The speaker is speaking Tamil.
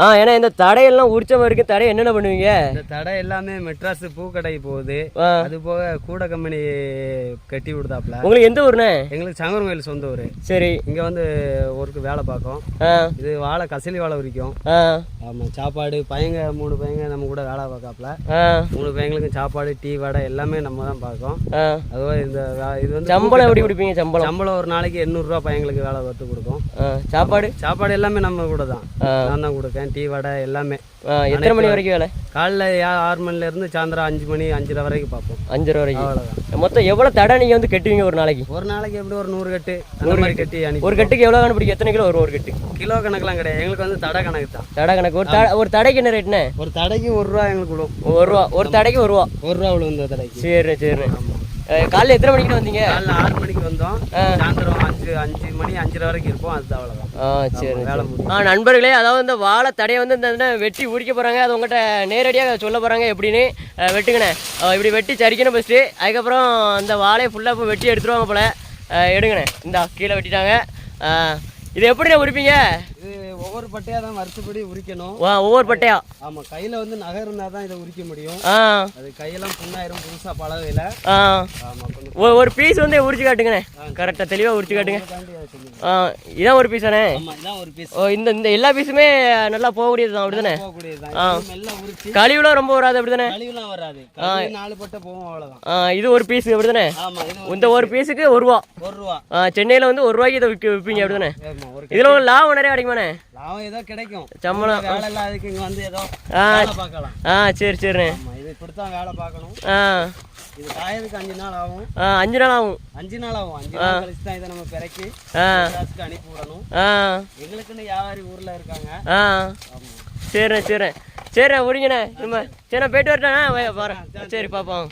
ஆ ஏன்னா இந்த தடையெல்லாம் உரிச்ச இருக்கு தடை என்னென்ன பண்ணுவீங்க? இந்த தடை எல்லாமே மெட்ராஸ் பூக்கடை போகுது. அது போக கூட கம்பெனி கட்டி கொடுத்தாப்புல. உங்களுக்கு எந்த ஊருண்ணே? எங்களுக்கு சங்கரன் கோயில் சொந்த ஊர். சரி. இங்கே வந்து ஒர்க்கு வேலை பார்க்கோம் இது வாழை கசலி வாழை உரிக்கும். ஆ. ஆமாம் சாப்பாடு பையங்க மூணு பையங்க நம்ம கூட வேலை பார்க்காப்புல. ஆ. மூணு பையங்களுக்கும் சாப்பாடு டீ வடை எல்லாமே நம்ம தான் பார்க்கோம் ஆ. அதுவும் இந்த இது வந்து சம்பளம் எப்படி கொடுப்பீங்க சம்பளம்? சம்பளம் ஒரு நாளைக்கு எண்ணூறுரூவா பையங்களுக்கு வேலை பார்த்து கொடுக்கும். சாப்பாடு? சாப்பாடு எல்லாமே நம்ம கூட தான். நான் தான் கொடுக்கேன். டீ வடை எல்லாமே. எத்தனை மணி வரைக்கும் வேலை? காலைல ஆறு மணிலேருந்து சாயந்தரம் அஞ்சு மணி அஞ்சரை வரைக்கும் பார்ப்போம். அஞ்சரை வரைக்கும். அவ்வளோதான் மொத்தம் எவ்வளோ தடை நீங்கள் வந்து கட்டுவீங்க ஒரு நாளைக்கு? ஒரு நாளைக்கு எப்படி ஒரு நூறு கட்டு? அந்த மாதிரி கட்டி. அனுப்பி ஒரு கட்டுக்கு எவ்வளோ கண்டுபிடிக்கும் எத்தனை கிலோ வரும் ஒரு கட்டு? கிலோ கணக்கெலாம் கிடையாது. எங்களுக்கு வந்து தடை கணக்கு தான். தடை கணக்கு. ஒரு தடை ஒரு தடைக்கு என்ன ரேட்ண்ணே ஒரு தடைக்கு ஒரு ரூபா எங்களுக்கு விழும். ஒரு ரூபா. ஒரு தடைக்கு ஒரு ரூபா. ஒரு ரூபா விழும் இந்த தடைக்கு. சரிண்ணே சரிண்ணே காலைல எத்தனை மணிக்கு வந்தீங்க? காலைல ஆறு மணிக்கு வந்தோம். சாயந்தரம் அஞ்சு அஞ்சு மணி அஞ்சரை வரைக்கும் இருப்போம் அது அவ்வளோதான் ஆ சரி வேலை முடியும் ஆ நண்பர்களே அதாவது இந்த வாழை தடையை வந்து இந்த வெட்டி உரிக்க போகிறாங்க அது உங்கள்கிட்ட நேரடியாக சொல்ல போகிறாங்க எப்படின்னு வெட்டுங்கண்ணே. இப்படி வெட்டி சரிக்கணும் ஃபஸ்ட்டு அதுக்கப்புறம் இந்த வாழையை ஃபுல்லாக இப்போ வெட்டி எடுத்துருவாங்க போல். எடுங்கண்ணே. இந்தா கீழே வெட்டிட்டாங்க. இது எப்படிண்ணே உரிப்பீங்க? இது ஒவ்வொரு பட்டையாக தான் வருஷப்படி உரிக்கணும். ஒவ்வொரு பட்டையா? ஆமாம் கையில் வந்து நகை இருந்தால் தான் இதை உரிக்க முடியும். அது கையெல்லாம் புண்ணாயிரும் புதுசாக பழகையில். ஒரு பீஸ் வந்து உரிச்சு காட்டுங்கண்ணே. கரெக்டாக தெளிவாக உரிச்சு காட்டுங்க. இதான் ஒரு ஆமாம் இதான் ஒரு பீஸ் ஓ இந்த இந்த எல்லா பீஸுமே நல்லா போகக்கூடியது தான் அப்படிதானே? தான். கழிவுலாம் ரொம்ப வராது அப்படிதானே? கழிவுலாம் வராது. நாலு பட்டை போகும் அவ்வளோதான் ஆ இது ஒரு பீஸ் அப்படிதானே? இந்த ஒரு பீஸுக்கு ஒரு ரூபா. ஒரு ரூபா. சென்னையில் வந்து ஒரு ரூபாய்க்கு இதை விற்க விற்பீங்க அப்படிதானே? இதில் லாபம் நிறைய கிடைக்குமாண்ணே? லாபம் ஏதோ கிடைக்கும். சம்பளம். வேலை எல்லாம் அதுக்கு இங்கே வந்து ஏதோ வேலை பார்க்கலாம். ஆ சரி ஆமாம் இது தான் வேலை பார்க்கணும். ஆ. இது காயதுக்கு அஞ்சு நாள் ஆகும். ஆ அஞ்சு நாள் ஆகும். அஞ்சு நாள் ஆகும். அஞ்சு நாள் கழிச்சு தான் இதை நம்ம பிறக்கி மெட்ராஸுக்கு அனுப்பி விடணும். ஆ. எங்களுக்குன்னு வியாபாரி ஊரில் இருக்காங்க. ஆ. சரிண்ணே சரிண்ணே. சரிண்ணே முடிங்கண்ணே. நம்ம சரிண்ணே போயிட்டு வரட்டாண்ணே. வரேன். சரி பார்ப்போம்